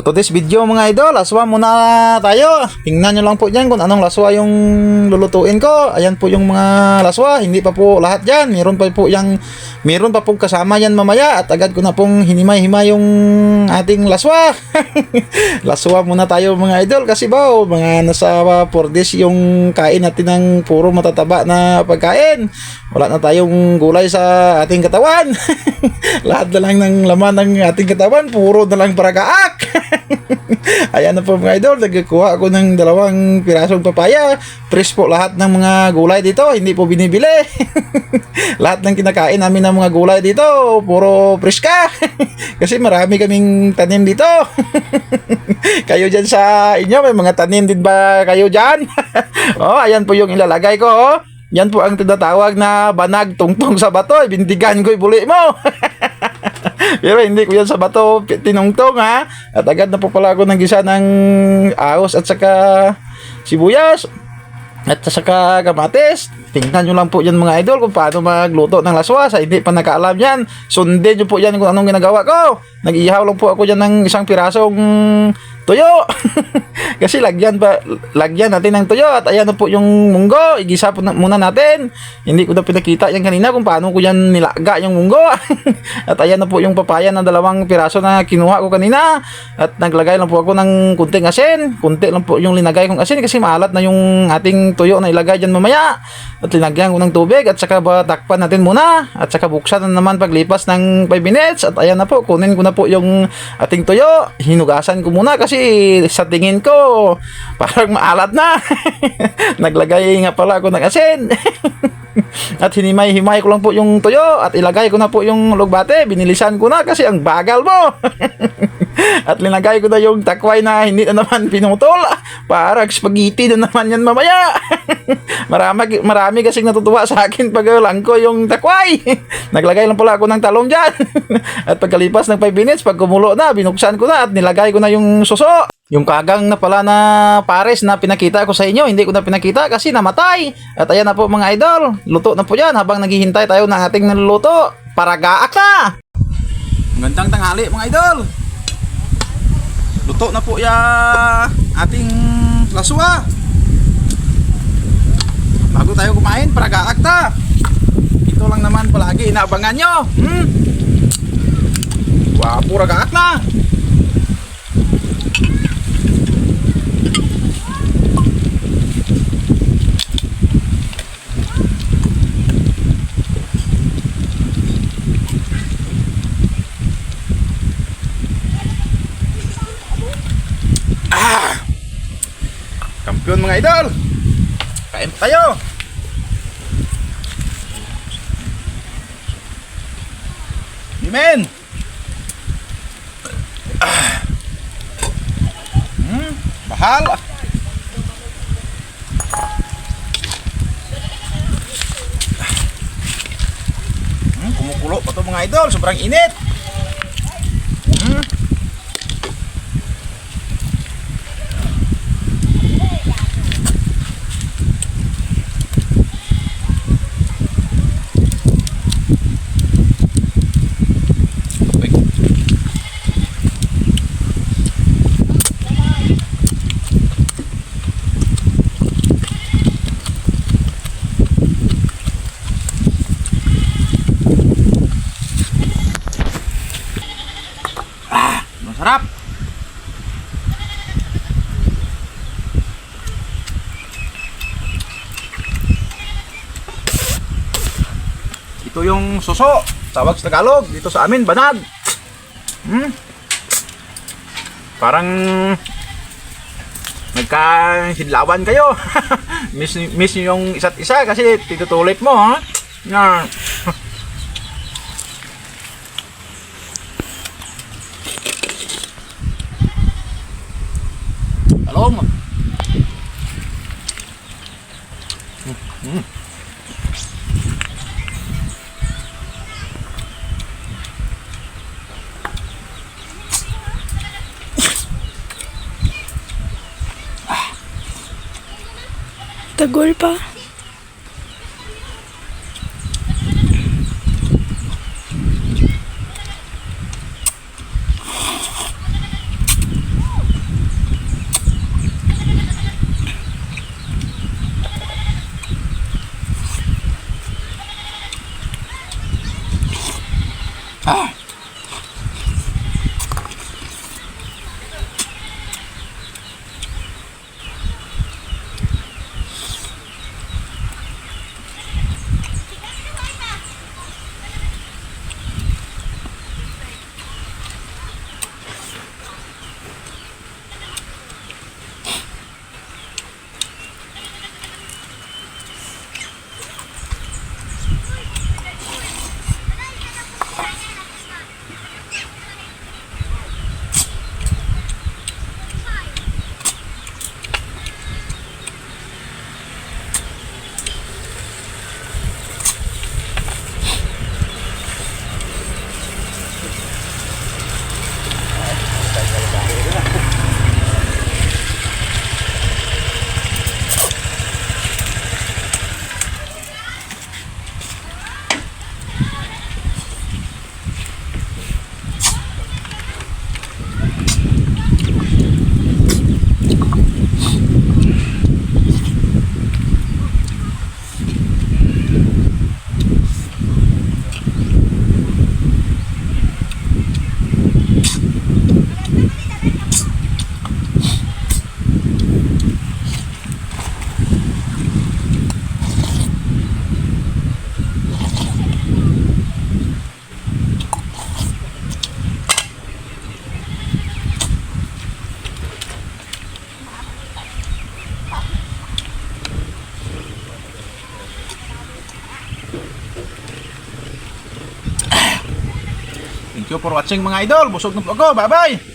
For today's video mga idol, laswa muna tayo. Tingnan nyo lang po dyan kung anong laswa yung lulutuin ko. Ayan po yung mga laswa, hindi pa po lahat dyan. Meron pa po yung, meron pa pong kasama yan mamaya at agad ko na pong hinimay-himay yung ating laswa. laswa muna tayo mga idol kasi ba, oh, mga nasa 4 days yung kain natin ng puro matataba na pagkain. Wala na tayong gulay sa ating katawan. lahat na lang ng laman ng ating katawan, puro na lang baragaak. Ayan na po mga idol, nagkuha ako ng dalawang pirasong papaya. Fresh po lahat ng mga gulay dito, hindi po binibili. lahat ng kinakain namin ng mga gulay dito, puro fresh ka. Kasi marami kaming tanim dito. kayo dyan sa inyo, may mga tanim din ba kayo dyan? oh, ayan po yung ilalagay ko. Oh. Yan po ang tinatawag na banag tungtong sa bato. Bintigan ko'y buli mo. Pero hindi ko yan sa bato tinungtong ha. At agad na po pala ako nagisa ng ahos at saka sibuyas. At saka kamatis. Tingnan nyo lang po yan mga idol kung paano magluto ng laswa. Sa hindi pa nakaalam yan, sundin nyo po yan kung anong ginagawa ko. Nag-ihaw lang po ako dyan ng isang pirasong tuyo. Kasi lagyan pa, lagyan natin ng tuyo at ayan na po yung munggo. Igisa po na, muna natin. Hindi ko na pinakita yan kanina kung paano ko yan nilaga yung munggo. at ayan na po yung papaya na dalawang piraso na kinuha ko kanina. At naglagay lang po ako ng kunting asin. Kunti lang po yung linagay kong asin kasi maalat na yung ating tuyo na ilagay dyan mamaya. At linagyan ko ng tubig at saka ba takpan natin muna. At saka buksan na naman paglipas ng 5 minutes. At ayan na po, kunin ko na po yung ating tuyo. Hinugasan ko muna kasi sa tingin ko parang maalat na. Naglagay nga pala ako ng asin. at hinimay-himay ko lang po yung tuyo at ilagay ko na po yung lugbate. Binilisan ko na kasi ang bagal mo. at linagay ko na yung takway na hindi na naman pinutol. Parang spaghetti na naman yan mamaya. marami, marami kasing natutuwa sa akin pag langko yung takway. Naglagay lang pala ako ng talong dyan. at pagkalipas ng 5 minutes, pag kumulo na, binuksan ko na at nilagay ko na yung suso. Yung kagang na pala na pares na pinakita ko sa inyo, hindi ko na pinakita kasi namatay. At ayan na po mga idol, luto na po yan habang naghihintay tayo ng ating naluluto. Paragaak na! Magandang tanghali mga idol! Luto na po ya ating laswa. Bago tayo kumain, paragaak ta. Ito lang naman palagi inaabangan nyo. Hmm? Ragaak na! Kampiyon mga idol. Kain tayo. Amen. Ah. Hmm, bahala. Hmm, kumukulo pa to mga idol, sobrang init. Masarap. Ito yung suso. Tawag sa Tagalog. Dito sa amin, banag. Hmm? Parang nagkahidlawan kayo. miss, miss yung isa't isa kasi titutulit mo, ha? Na, Talong. Tagol pa. Thank you for watching mga idol. Busog na po ako. Bye-bye!